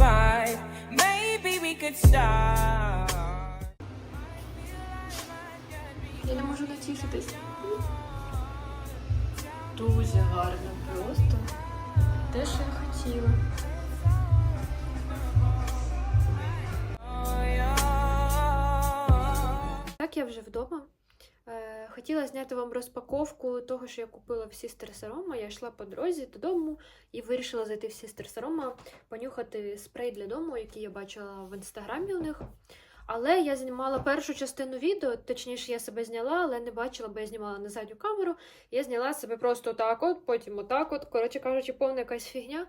need maybe we could start. Я не можу натішитись. Дуже гарно, просто те, що я хотіла. Так, я вже вдома. Хотіла зняти вам розпаковку того, що я купила в Сістер Сарома. Я йшла по дорозі додому і вирішила зайти в Сістер Сарома, понюхати спрей для дому, який я бачила в інстаграмі у них. Але я знімала першу частину відео, точніше, я себе зняла, але не бачила, бо я знімала на задню камеру. Я зняла себе просто так от, потім отак от. Коротше кажучи, повна якась фігня.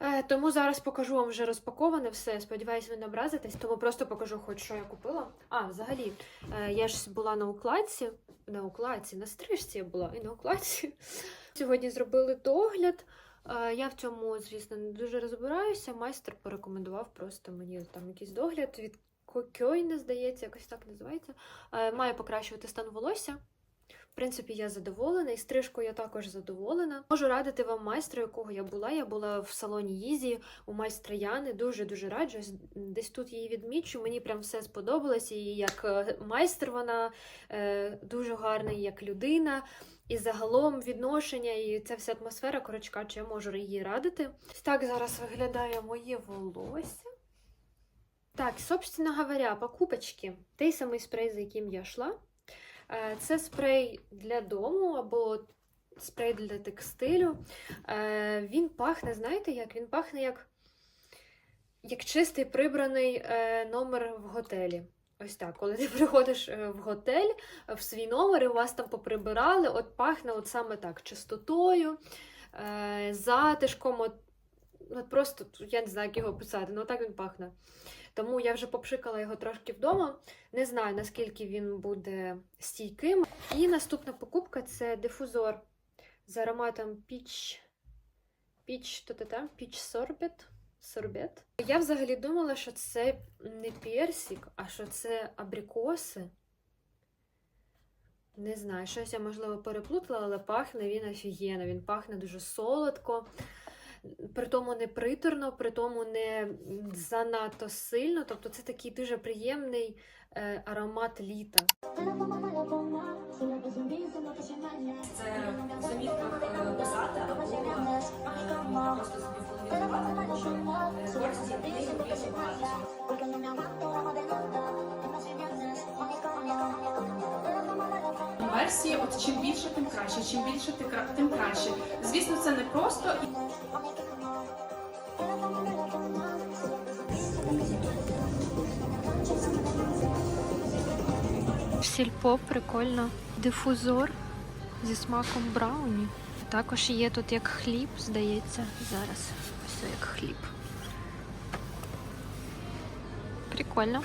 Е, тому зараз покажу вам вже розпаковане все. Сподіваюсь, ви не образитесь, тому просто покажу, хоч що я купила. А, взагалі, е, я ж була на укладці. На укладці, на стрижці я була і на укладці. Сьогодні зробили догляд. Е, Я в цьому, звісно, не дуже розбираюся. Майстер порекомендував просто мені там якийсь догляд від Кокьойне, здається, якось так називається. Має покращувати стан волосся. Принципі, я задоволена, і стрижкою я також задоволена. Можу радити вам майстра, якого я була. Я була в салоні Їзі у майстра Яни. Дуже-дуже раджу. Десь тут її відмічу. Мені прям все сподобалось. І як е, майстер вона е, дуже гарна, як людина. І загалом відношення, і ця вся атмосфера, коротше кажучи, я можу її радити. Так зараз виглядає моє волосся. Так, собственно говоря, покупочки. Той самий спрей, за яким я йшла. Е, Це спрей для дому або спрей для текстилю. Е, Він пахне, знаєте як? Він пахне як, як чистий прибраний е, номер в готелі. Ось так, коли ти приходиш в готель, в свій номер, і вас там поприбирали, от пахне от саме так, чистотою, затишком. От, от просто я не знаю, як його описати, але так він пахне. Тому я вже попшикала його трошки вдома. Не знаю, наскільки він буде стійким. І наступна покупка це дифузор з ароматом Peach, Peach, то там, Peach Sorbet. Сорбет. Я взагалі думала, що це не персик, а що це абрикоси. Не знаю, щось я, можливо, переплутала, але пахне він офігенно. Він пахне дуже солодко, при тому не приторно, при тому не занадто сильно. Тобто це такий дуже приємний е, аромат літа. Це в замітках е, писати або е, просто собі. Версії, от чим більше, тим краще. Чим більше, ти кра- тим краще. Звісно, це не просто Сільпо прикольно. Дифузор зі смаком брауні. Також є тут як хліб, здається, зараз. Все як хліб. Прикольно.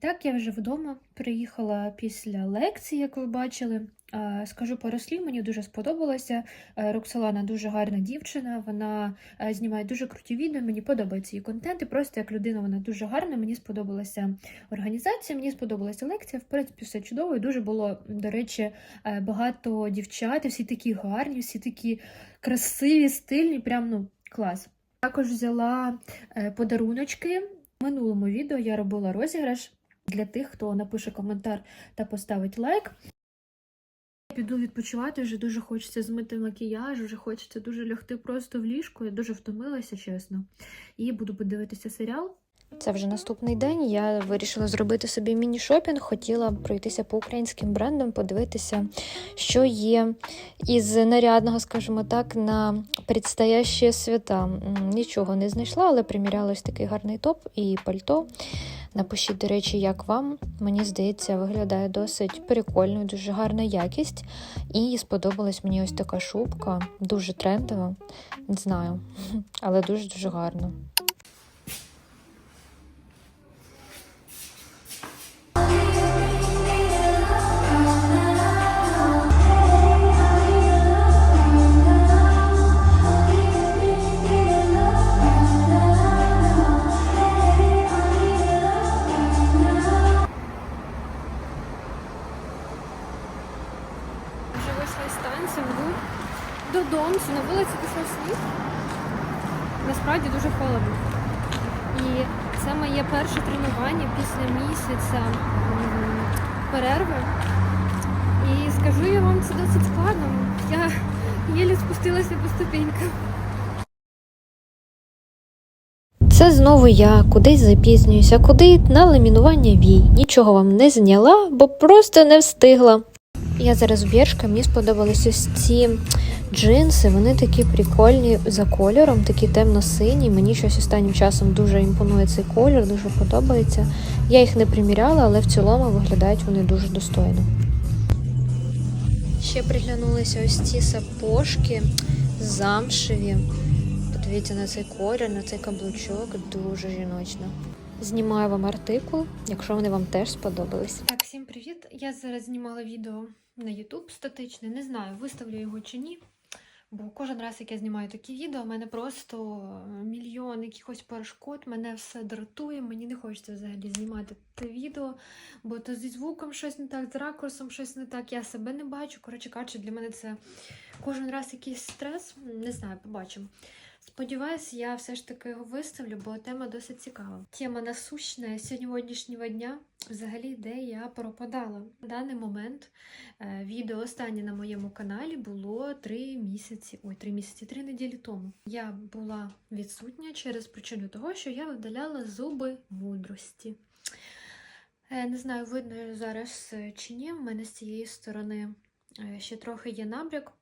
Так, я вже вдома приїхала після лекції, як ви бачили. Скажу пару мені дуже сподобалося. Е, Роксолана дуже гарна дівчина, вона е, знімає дуже круті відео, мені подобається її контент. І просто як людина вона дуже гарна. Мені сподобалася організація, мені сподобалася лекція. В принципі, все чудово. І дуже було, до речі, е, багато дівчат, всі такі гарні, всі такі красиві, стильні, прям ну клас. Також взяла подаруночки. В минулому відео я робила розіграш для тих, хто напише коментар та поставить лайк. Я піду відпочивати, вже дуже хочеться змити макіяж, вже хочеться дуже лягти просто в ліжко. Я дуже втомилася, чесно. І буду подивитися серіал. Це вже наступний день. Я вирішила зробити собі міні-шопінг. Хотіла пройтися по українським брендам, подивитися, що є із нарядного, скажімо так, на предстоящі свята. Нічого не знайшла, але приміряла ось такий гарний топ і пальто. Напишіть, до речі, як вам. Мені здається, виглядає досить прикольно, дуже гарна якість. І сподобалась мені ось така шубка, дуже трендова. Не знаю, але дуже-дуже гарно. Тренування після місяця перерви. І скажу я вам, це досить складно. Я єлі спустилася по ступенькам. Це знову я кудись запізнююся, куди на ламінування вій. Нічого вам не зняла, бо просто не встигла. Я зараз в мені сподобались ось ці джинси. Вони такі прикольні за кольором, такі темно-сині. Мені щось останнім часом дуже імпонує цей колір, дуже подобається. Я їх не приміряла, але в цілому виглядають вони дуже достойно. Ще приглянулися ось ці сапожки замшеві. Подивіться на цей колір, на цей каблучок, дуже жіночно. Знімаю вам артикул, якщо вони вам теж сподобались. Так, всім привіт! Я зараз знімала відео на YouTube статичне. Не знаю, виставлю його чи ні. Бо кожен раз, як я знімаю такі відео, в мене просто мільйон якихось перешкод, мене все дратує, мені не хочеться взагалі знімати те відео, бо то зі звуком щось не так, з ракурсом щось не так, я себе не бачу. Коротше кажучи, для мене це кожен раз якийсь стрес. Не знаю, побачимо. Сподіваюсь, я все ж таки його виставлю, бо тема досить цікава. Тема насущна сьогоднішнього дня, взагалі, де я пропадала. На даний момент е, відео останнє на моєму каналі було три місяці, ой, три місяці, три неділі тому. Я була відсутня через причину того, що я видаляла зуби мудрості. Е, Не знаю, видно зараз чи ні. В мене з цієї сторони е, ще трохи є набряк.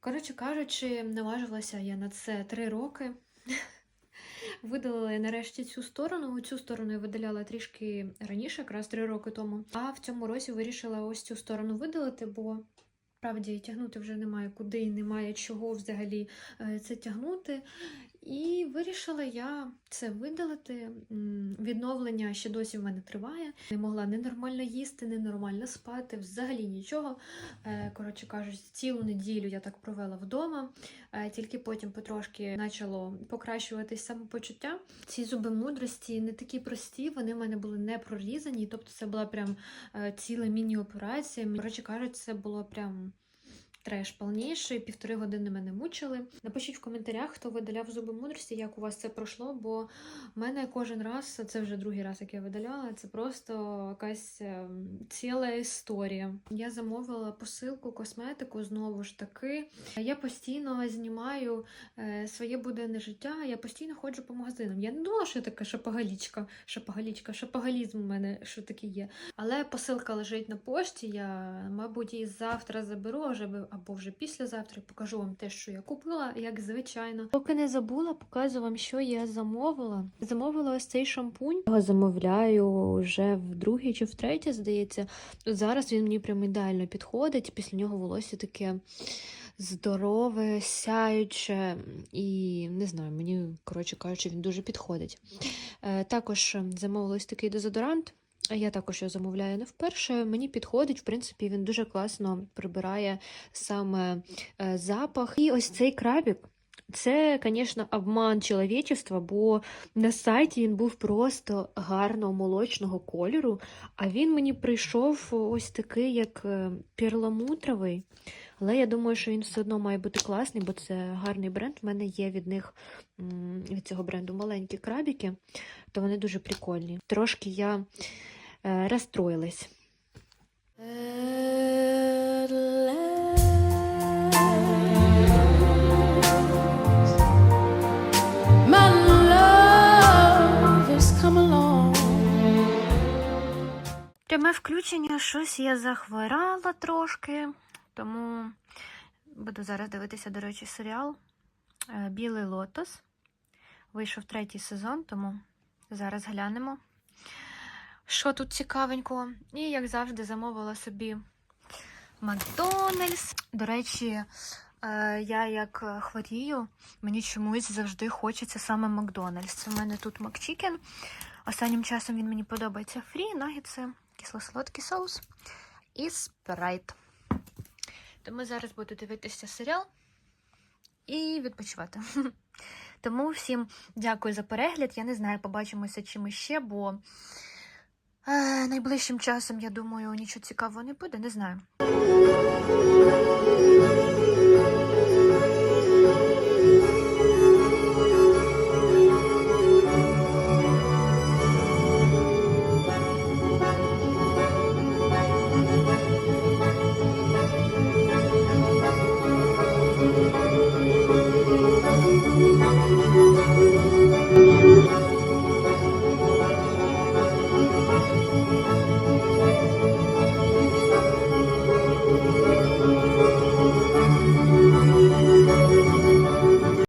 Коротше кажучи, наважилася я на це три роки. Видалила я нарешті цю сторону. Цю сторону я видаляла трішки раніше, якраз три роки тому. А в цьому році вирішила ось цю сторону видалити, бо справді тягнути вже немає куди і немає чого взагалі е, це тягнути. І вирішила я це видалити. Відновлення ще досі в мене триває. Не могла не нормально їсти, не нормально спати, взагалі нічого. Е, Коротше кажучи, цілу неділю я так провела вдома, Е, тільки потім потрошки почало покращуватись самопочуття. Ці зуби мудрості не такі прості, вони в мене були не прорізані, тобто це була прям е, ціла міні-операція. Коротше кажучи, це було прям. Треш повніший, півтори години мене мучили. Напишіть в коментарях, хто видаляв зуби мудрості, як у вас це пройшло, бо в мене кожен раз, це вже другий раз, як я видаляла, це просто якась ем, ціла історія. Я замовила посилку, косметику знову ж таки. Я постійно знімаю е, своє буденне життя, я постійно ходжу по магазинам. Я не думала, що я така шапогалічка, шапогалічка, шапогалізм у мене що таке є. Але посилка лежить на пошті. Я, мабуть, її завтра заберу, би- або вже післязавтра покажу вам те, що я купила, як звичайно. Поки не забула, показую вам, що я замовила. Замовила ось цей шампунь. Його замовляю вже вдруге чи втретє, здається. Зараз він мені прям ідеально підходить. Після нього волосся таке здорове, сяюче, і не знаю, мені, коротше кажучи, він дуже підходить. Е, також ем, замовила ось такий дезодорант. Я також його замовляю не вперше. Мені підходить, в принципі, він дуже класно прибирає саме е, запах. І ось цей крабік. Це, звісно, обман чоловічества, бо на сайті він був просто гарного молочного кольору, а він мені прийшов ось такий, як е, перламутровий. Але я думаю, що він все одно має бути класний, бо це гарний бренд. У мене є від них від цього бренду маленькі крабіки, то вони дуже прикольні. Трошки я е, along. Пряме включення, щось я захворала трошки, тому буду зараз дивитися, до речі, серіал е, Білий лотос. Вийшов третій сезон, тому зараз глянемо, що тут цікавенького. І, як завжди, замовила собі Макдональдс. До речі, е, я як хворію, мені чомусь завжди хочеться саме Макдональдс. У мене тут Макчікен. Останнім часом він мені подобається фрі, нагідси, кисло-солодкий соус і спрайт. Тому зараз буду дивитися серіал і відпочивати. Тому всім дякую за перегляд. Я не знаю, побачимося чим ще, бо Е, найближчим часом, я думаю, нічого цікавого не буде, не знаю.